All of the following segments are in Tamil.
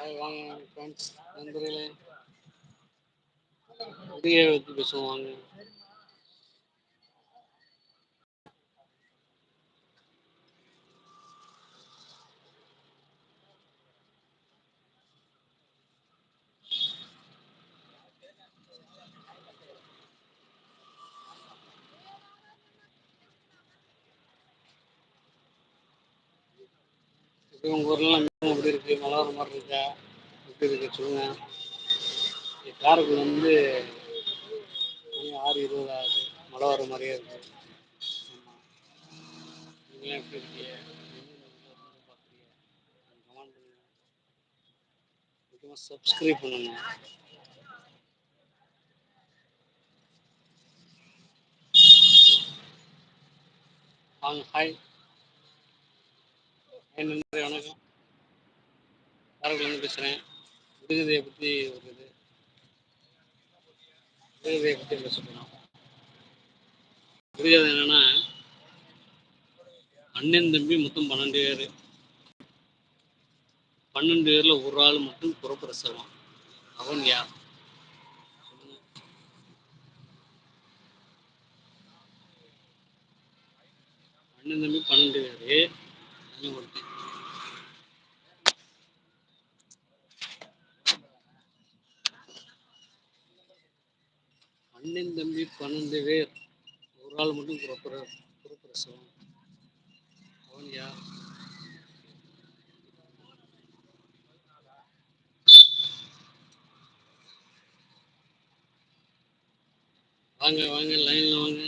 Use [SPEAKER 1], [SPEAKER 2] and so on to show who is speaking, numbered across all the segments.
[SPEAKER 1] ஹாய் வாங்க ஃப்ரெண்ட்ஸ் நண்பர்களே. விடியை பற்றி பேசுவோம் வாங்க. உங்கள் ஊர்லாம் மீன் எப்படி இருக்குது மழை வர மாதிரி இருக்கா? எப்படி இருக்கு? சொல்லுங்க. இங்க காரைக்குடி வந்து மணி ஆறு இருபது ஆகுது. மழை வர மாதிரியே இருக்கு. ஆமாம் நீங்களாம் எப்படி இருக்கீங்க? கமெண்ட் பண்ணுங்க முக்கியமாக சப்ஸ்கிரைப் பண்ணுங்க. வாங்க ஹாய் காரைக்குடிலேருந்து பேசுகிறேன் விடுகதையை பற்றி ஒரு இது. விடுகதையை பற்றி பேச விடுகதை என்னென்னா அண்ணன் தம்பி மொத்தம் பன்னெண்டு பேர். பன்னெண்டு பேரில் ஒரு ஆள் மட்டும் புறப்பிரசவம் அவன் யார்? அண்ணன் தம்பி பன்னெண்டு பேர். ஒருத்தன். அண்ணன் தம்பி பன்னெண்டு பேர். ஒரு ஆள் மட்டும் புறப்புற புறப்பிரசவம் அவன் யார்? வாங்க வாங்க லைன்ல வாங்க.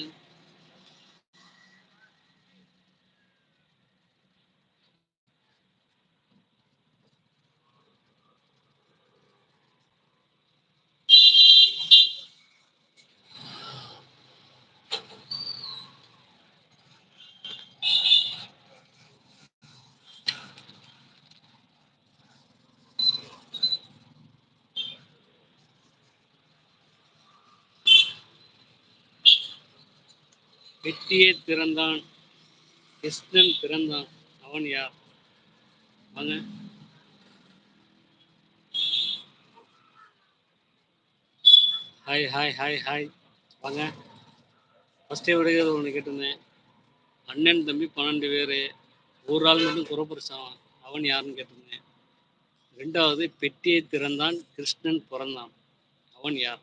[SPEAKER 1] வெட்டியே திறந்தான் கிருஷ்ணன் பிறந்தான். அவன் யார்? வாங்க. ஹாய் ஹாய் ஹாய் ஹாய் வாங்க. ஃபஸ்ட்டே விடுகிறது ஒன்று கேட்டிருந்தேன். அண்ணன் தம்பி பன்னெண்டு பேர். ஒரு ஆள் மட்டும் குறப்பிடிச்சான் அவன் யாருன்னு கேட்டிருந்தேன். ரெண்டாவது பெட்டியை திறந்தான். கிருஷ்ணன் பிறந்தான். அவன் யார்?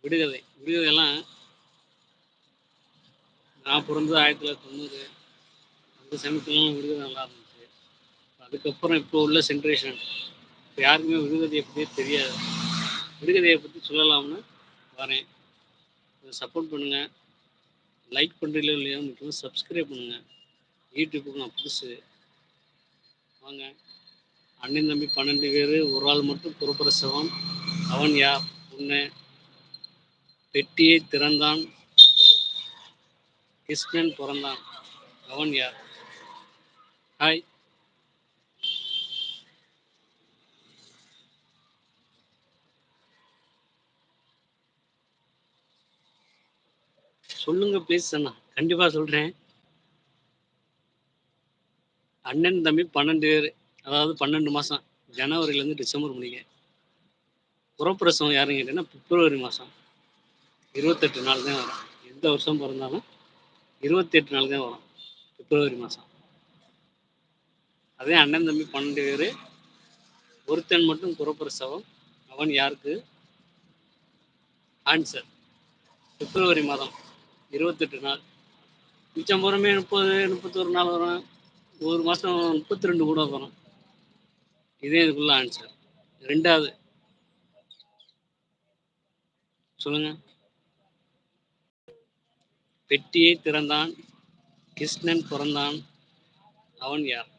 [SPEAKER 1] விடுகதை. விடுகதையெல்லாம் நான் பிறந்தது ஆயிரத்தி தொள்ளாயிரத்தி தொண்ணூறு. அந்த சமயத்துலலாம் விடுதலை நல்லா இருந்துச்சு. அதுக்கப்புறம் இப்போ உள்ள ஜென்ரேஷன் இப்போ யாருக்குமே விடுகதையை பற்றியே தெரியாது. விடுகதையை பற்றி சொல்லலாம்னு வரேன். சப்போர்ட் பண்ணுங்கள் லைக் பண்ணுறீங்களோ இல்லையோ முக்கியமாக சப்ஸ்கிரைப் பண்ணுங்கள் யூடியூப்புக்கு நான் புதுசு. வாங்க. அண்ணன் தம்பி பன்னெண்டு பேர் ஒரு ஆள் மட்டும் புறப்பிரசவம் அவன் யார்? ஒன்று பெட்டியை திறந்தான். கிருஷ்ணன் பிறந்தான். அவன் யார்? ஹாய். சொல்லுங்க ப்ளீஸ் அண்ணா. கண்டிப்பா சொல்றேன். அண்ணன் தம்பி பன்னெண்டு பேர். அதாவது பன்னெண்டு மாசம். ஜனவரிலேருந்து டிசம்பர் முடிங்க புறப்பிரசவம் யாருன்னு கேட்டீங்கன்னா பிப்ரவரி மாதம் இருபத்தெட்டு நாள் தான் வரும். எந்த வருஷம் பிறந்தாலும் இருபத்தெட்டு நாள் தான் வரும் பிப்ரவரி மாதம் அதே அண்ணன் தம்பி பன்னெண்டு பேர். ஒருத்தன் மட்டும் புறப்பிரசவம் அவன் யாருக்கு? ஆன்சர் பிப்ரவரி மாதம் இருபத்தெட்டு நாள். மிச்சம் புறமே முப்பது முப்பத்தொரு நாள் வரும். ஒரு மாதம் முப்பத்தி ரெண்டு கூட வரும். இதே இதுக்குள்ள ஆன்சர் ரெண்டாவது. சொல்லுங்கள் பெட்டியை திறந்தான். கிருஷ்ணன் பிறந்தான். அவன் யார்?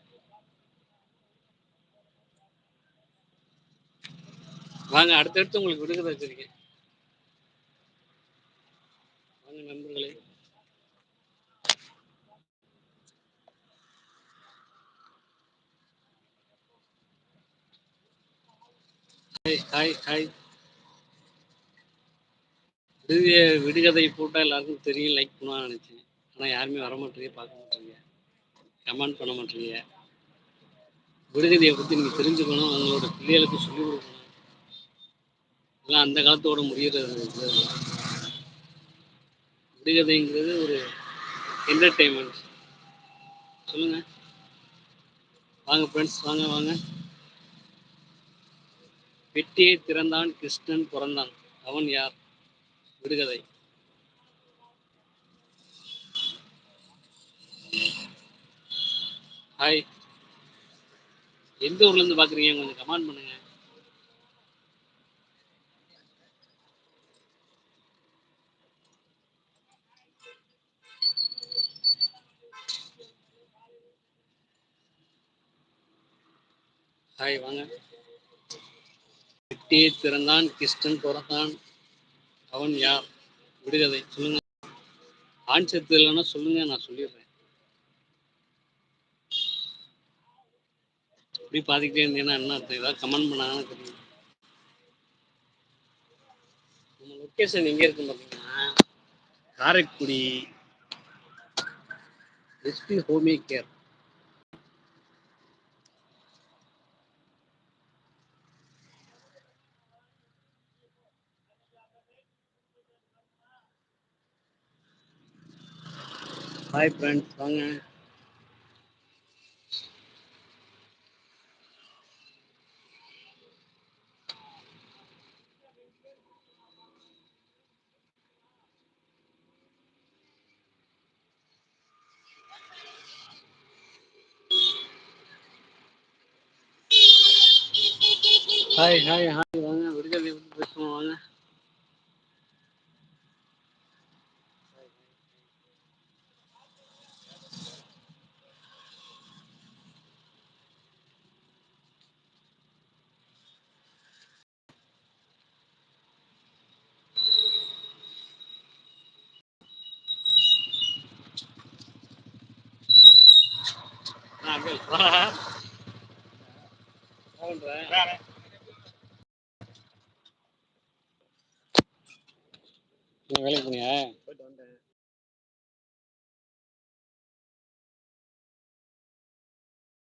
[SPEAKER 1] வாங்க அடுத்தடுத்து உங்களுக்கு விடுகதை வச்சிருக்கேன். வாங்க நண்பர்களே. ஹாய் ஹாய் ஹாய் விடுதிய விடுகதை போட்டால் எல்லாருக்கும் தெரியும் லைக் பண்ணுவான்னு நினச்சேன். ஆனால் யாருமே வர மாட்டேங்க பார்க்க மாட்டேங்க கமெண்ட் பண்ண மாட்டேங்க விடுகதையை பற்றி நீங்கள் தெரிஞ்சுக்கணும் உங்களோட பிள்ளைகளுக்கு சொல்லிக் கொடுக்கணும். இதெல்லாம் அந்த காலத்தோட முடிகிறது. விடுகதைங்கிறது ஒரு என்டர்டெயின்மெண்ட் சொல்லுங்கள் வாங்க ஃப்ரெண்ட்ஸ் வாங்க வாங்க. பெட்டியை திறந்தான் கிருஷ்ணன் பிறந்தான். அவன் யார்? விடுகதை. ஹாய் எந்த ஊர்ல இருந்து பாக்குறீங்க? கொஞ்சம் கமெண்ட் பண்ணுங்க. ஹாய் வாங்க. பெட்டியை திறந்தான் கிருஷ்ணன் பிறந்தான். அவன் யார் விடுகதை சொல்லுங்க. ஆண் செத்து இல்லைன்னா சொல்லுங்க நான் சொல்லிடுறேன். இப்படி பார்த்துக்கிட்டே இருந்தீங்கன்னா என்ன அர்த்தம்? ஏதாவது கமெண்ட் பண்ணாங்கன்னு தெரியும். நம்ம லொக்கேஷன் எங்கே இருக்குன்னு பார்த்தீங்கன்னா Karaikudi SP home care hi friends வாங்க ஹாய் ஹாய் ஹாய் வாங்க விடுதலை பற்றி பேசுவோம் வாங்க ஆ, அபில்,